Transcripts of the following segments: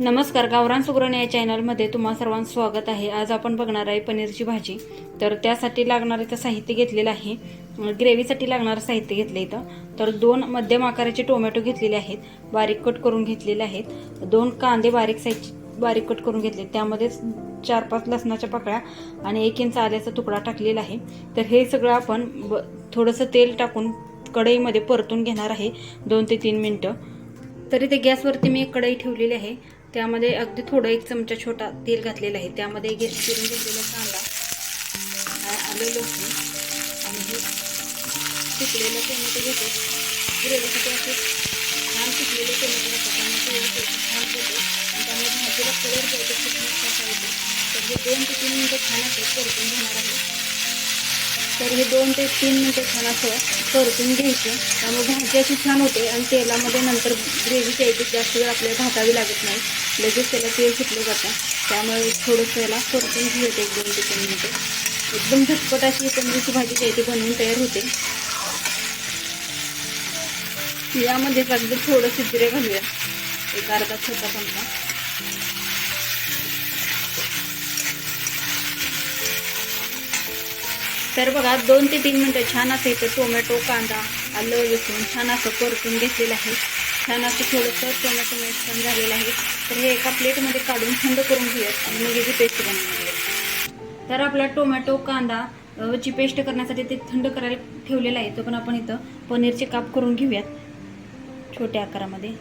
नमस्कार गावरान सुग्रण या चॅनलमध्ये तुम्हा सर्वांचं स्वागत आहे. आज आपण बघणार आहे पनीरची भाजी. तर त्यासाठी लागणारं इथं साहित्य घेतलेलं आहे. ग्रेव्हीसाठी लागणारं साहित्य घेतलं इथं. तर दोन मध्यम आकाराचे टोमॅटो घेतलेले आहेत. बारीक कट करून घेतलेले आहेत. दोन कांदे बारीक साईज बारीक कट करून घेतले. त्यामध्ये चार पाच लसणाच्या पाकळ्या आणि एक इंच आल्याचा तुकडा टाकलेला आहे. तर हे सगळं आपण ब थोडंसं तेल टाकून कढईमध्ये परतून घेणार आहे. दोन ते तीन मिनटं. तरी ते गॅसवरती मी एक कढई ठेवलेली आहे. त्यामध्ये अगदी थोडं एक चमचा छोटा तेल घातलेला आहे. त्यामध्ये गॅस चिरून घेतलेला कांदा आ- आलं लसूण आणि हे पिकलेलं टोमॅटो घेतो. ग्रेव्हीसाठी असे छान पिकलेले टोमॅटो घातले त्यामुळे छान होते आणि त्यामुळे भाजीला कलर द्यायचा खूप मस्त असा येतो तर हे दोन ते तीन मिनटं छान असं परतून घेणार आहे. तर हे दोन ते तीन मिनटं छान असं परतून घ्यायचं. त्यामुळे भाजी अशी छान होते आणि तेलामध्ये नंतर ग्रेव्ही यायची जास्त वेळ आपल्याला भाजावी लागत नाही. लगेच त्याला तेल सुटलं जातं. त्यामुळे थोडंसं याला परतून घेते एक दोन ते तीन मिनटं. एकदम झटपट अशी पनीरची भाजी जी बनवून तयार होते. यामध्ये अगदी थोडंसं जिरे घालूया. एक अर्धा छोटा चमचा. तर बघा दोन ते तीन मिनटं छान असं इथं टोमॅटो कांदा आलं लसूण छान असं परतून घेतलेलं आहे. छान असं थोडंसं टोमॅटो मिक्स पण झालेलं आहे. तर हे एका प्लेटमध्ये काढून थंड करून घेऊयात आणि मग याची पेस्ट बनवून घेऊयात तर आपला टोमॅटो कांदा ची पेस्ट करण्यासाठी ते थंड करायला ठेवलेलं आहे तो पण आपण इथं पनीरचे काप करून घेऊयात. छोट्या आकारामध्ये.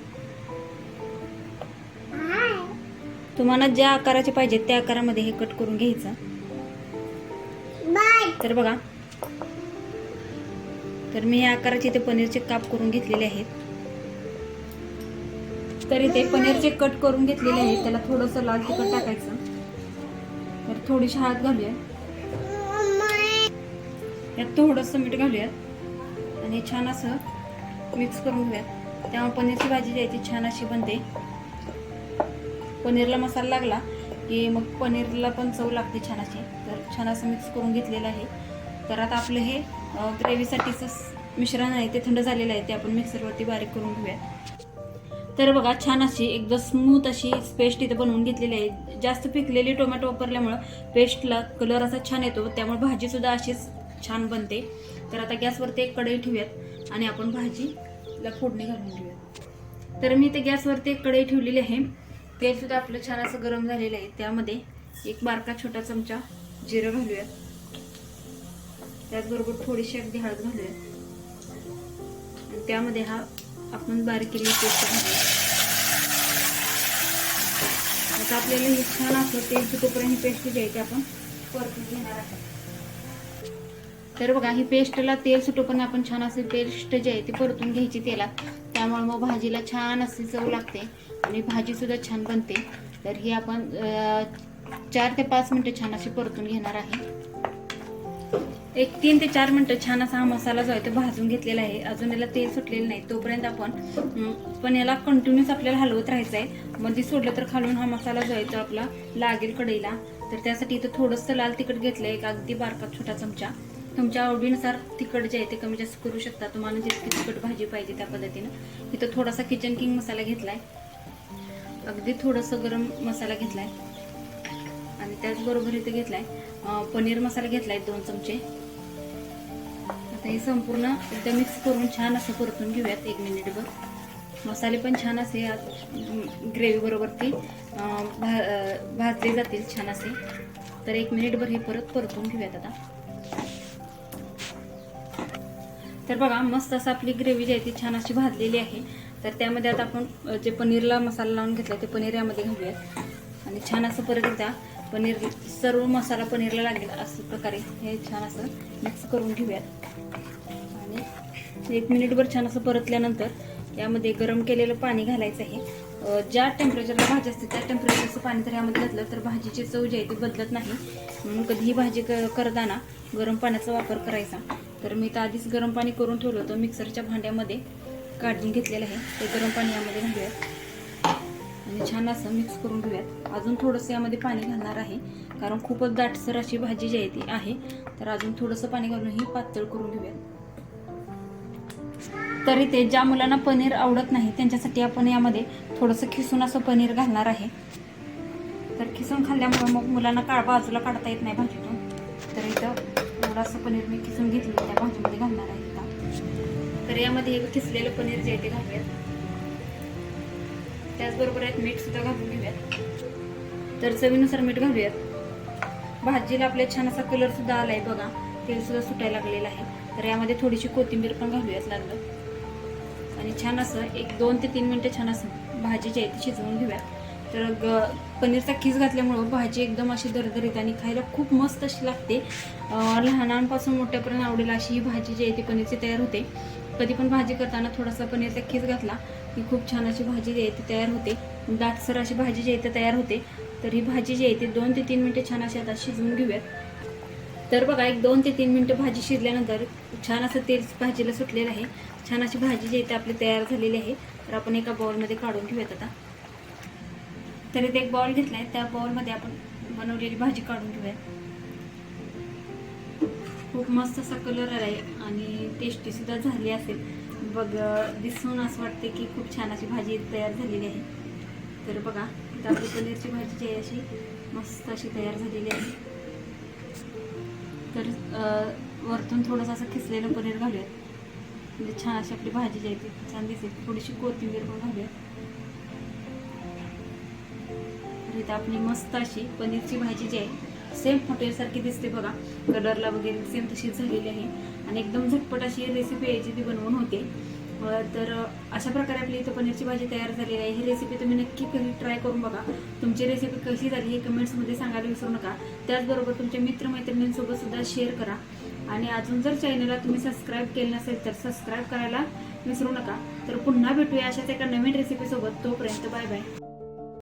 तुम्हाला ज्या आकाराचे पाहिजेत त्या आकारामध्ये हे कट करून घ्यायचं. तर बघा. तर मी या आकाराचे इथे पनीरचे काप करून घेतलेले आहेत. तर इथे पनीरचे कट करून घेतलेले आहेत. त्याला थोडंसं लाल तिखट टाकायचं. तर थोडीशी हात घालूया. यात थोडंसं मीठ घालूयात. आणि छान असं मिक्स करून घेऊयात. त्यामुळे पनीरची भाजी जी आहे ती छान अशी बनते. पनीरला मसाला लागला. की मग पनीरला पण चव लागते छान अशी तर छान असं मिक्स करून घेतलेलं आहे. तर आता आपलं हे ग्रेव्हीसाठीचं मिश्रण आहे ते थंड झालेलं आहे ते आपण मिक्सरवरती बारीक करून घेऊया तर बघा छान अशी एकदम स्मूथ अशी पेस्ट इथं बनवून घेतलेली आहे. जास्त पिकलेली टोमॅटो वापरल्यामुळं पेस्टला कलर असा छान येतो त्यामुळे भाजीसुद्धा अशीच छान बनते. तर आता गॅसवरती एक कढई ठेवूयात आणि आपण भाजीला फोडणी घालून घेऊयात. तर मी ते गॅसवरती एक कढई ठेवलेली आहे. तेल सुद्धा आपलं छान असं गरम झालेलं आहे. त्यामध्ये एक बारका छोटा चमचा जिरं घालूयात. त्याचबरोबर थोडीशी अगदी हळद घालूयात. त्यामध्ये हा आपण बारीक केलेली पेस्ट घालूया आता आपल्याला हे छान असं तेल सुटोपर्यंत ही पेस्ट द्यायची आपण. परतून घेणार आहोत. तर बघा ही पेस्टला तेल सुटोपर्यंत आपण छान अशी पेस्ट जी आहे ती परतून घ्यायची तेलात. त्यामुळे मग भाजीला छान अशी चव लागते आणि भाजी सुद्धा छान बनते. तर ही आपण चार ते पाच मिनटं छान अशी परतून घेणार आहे. एक तीन ते चार मिनटं छान असा हा मसाला जो आहे तो भाजून घेतलेला आहे. अजून याला तेल सुटलेलं नाही. तोपर्यंत आपण पण याला कंटिन्यूस आपल्याला हलवत राहायचं आहे मध्ये सोडलं तर खालून हा मसाला जो आहे तो आपला लागेल कढईला. तर त्यासाठी इथं थोडंसं लाल तिखट घेतलं एक अगदी बारका छोटा चमचा. तुमच्या आवडीनुसार तिखट जे आहे ते कमी जास्त करू शकता. तुम्हाला जितकी तिखट भाजी पाहिजे त्या पद्धतीनं. इथं थोडासा किचन किंग मसाला घेतलाय. अगदी थोडंसं गरम मसाला घेतलाय. आणि त्याचबरोबर इथं घेतलाय पनीर मसाला घेतलाय दोन चमचे. आता हे संपूर्ण एकदा मिक्स करून छान असं परतून घेऊयात एक मिनिटभर मसाले पण छान असे ग्रेव्ही बरोबर ते भा भाजले जातील छान असे. तर एक मिनिटभर हे परत परतून घेऊयात आता. तर बघा मस्त असं आपली ग्रेव्ही जी आहे ती छान अशी भाजलेली आहे. तर त्यामध्ये आता आपण जे पनीरला मसाला लावून घेतला ते पनीर यामध्ये घालूयात. आणि छान असं परत एकदा पनीर सर्व मसाला पनीरला लागेल असं प्रकारे हे छान असं मिक्स करून घेऊयात. आणि एक मिनिटभर छान असं परतल्यानंतर यामध्ये गरम केलेलं पाणी घालायचं आहे. ज्या टेम्परेचरला भाजी असते त्या टेम्परेचरचं पाणी जर यामध्ये घातलं तर भाजीची चव जी आहे ती बदलत नाही. म्हणून कधीही भाजी क करताना गरम पाण्याचा वापर करायचा. तर मी तर आधीच गरम पाणी करून ठेवलं होतं. मिक्सरच्या भांड्यामध्ये काढून घेतलेलं आहे. ते गरम पाणी यामध्ये घालूयात. आणि छान असं मिक्स करून घेऊयात. अजून थोडंसं यामध्ये पाणी घालणार आहे. कारण खूपच दाटसर अशी भाजी जी आहे ती आहे. तर अजून थोडंसं पाणी घालून ही पातळ करून घेऊयात. तरी ते ज्या मुलांना पनीर आवडत नाही त्यांच्यासाठी आपण यामध्ये थोडंसं खिसून असं पनीर घालणार आहे. तर खिसून खाल्ल्यामुळे मग मुलांना काळ बाजूला काढता येत नाही भाजीतून. तर इथं थोडं असं पनीर मी किसून घेतलं त्या भाजीमध्ये घालणार आहे इथं. तर यामध्ये एक खिसलेलं पनीर जे आहे ते घालूयात. त्याचबरोबर यात मीठ सुद्धा घालून घेऊयात. तर चवीनुसार मीठ घालूयात. भाजीला आपल्या छान असा कलर सुद्धा आलाय बघा. तेल सुद्धा सुटायला लागलेलं आहे. तर यामध्ये थोडीशी कोथिंबीर पण घालूयात लागलं. आणि छान असं एक दोन ते तीन मिनटं छान असं भाजी जी आहे ती शिजवून घेऊया तर ग पनीरचा खीस घातल्यामुळं भाजी एकदम अशी दरदरीत आणि खायला खूप मस्त अशी लागते. लहानांपासून मोठ्यापर्यंत आवडेल अशी ही भाजी जी आहे ती पनीरची तयार होते. कधी पण भाजी करताना थोडासा पनीरचा खीस घातला की खूप छान अशी भाजी जी आहे ती तयार होते. दाटसर अशी भाजी जी आहे ती तयार होते. तर ही भाजी जी आहे ती दोन ते तीन मिनटं छान अशी आता शिजवून घेऊयात. तर बघा एक दोन ते तीन मिनटं भाजी शिजल्यानंतर छान असं तेल भाजीला सुटलेलं आहे. छान अशी भाजी जी आहे ती आपली तयार झालेली आहे. तर आपण एका बाउलमध्ये काढून घेऊयात आता. तर इथे एक बाउल घेतलाय. त्या बाउलमध्ये आपण बनवलेली भाजी काढून घेऊया. खूप मस्त असा कलर आहे आणि टेस्टी सुद्धा झाली असेल. बघ दिसून असं वाटते की खूप छान अशी भाजी तयार झालेली आहे. तर बघा इथं आपली पनीरची भाजी जी आहे अशी मस्त अशी तयार झालेली आहे. तर वरतून थोडंसं असं खिसलेलं पनीर घालूयात. म्हणजे छान अशी आपली भाजी जी आहे ती छान दिसेल. थोडीशी कोथिंबीर पण घालूयात. इथं आपली मस्त अशी पनीरची भाजी जी आहे सेम हॉटेलसारखी दिसते बघा. कलरला वगैरे सेम तशीच झालेली आहे. आणि एकदम झटपट अशी रेसिपी यायची ती बनवून होते. तर अशा प्रकारे आपली इथं पनीरची भाजी तयार झालेली आहे. ही रेसिपी तुम्ही नक्की कधी ट्राय करून बघा. तुमची रेसिपी कशी झाली हे कमेंट्समध्ये सांगायला विसरू नका. त्याचबरोबर तुमच्या मित्रमैत्रिणींसोबत सुद्धा शेअर करा. आणि अजून जर चॅनलला तुम्ही सबस्क्राईब केलं नसेल तर सबस्क्राईब करायला विसरू नका. तर पुन्हा भेटूया अशाच एका नवीन रेसिपीसोबत तोपर्यंत बाय बाय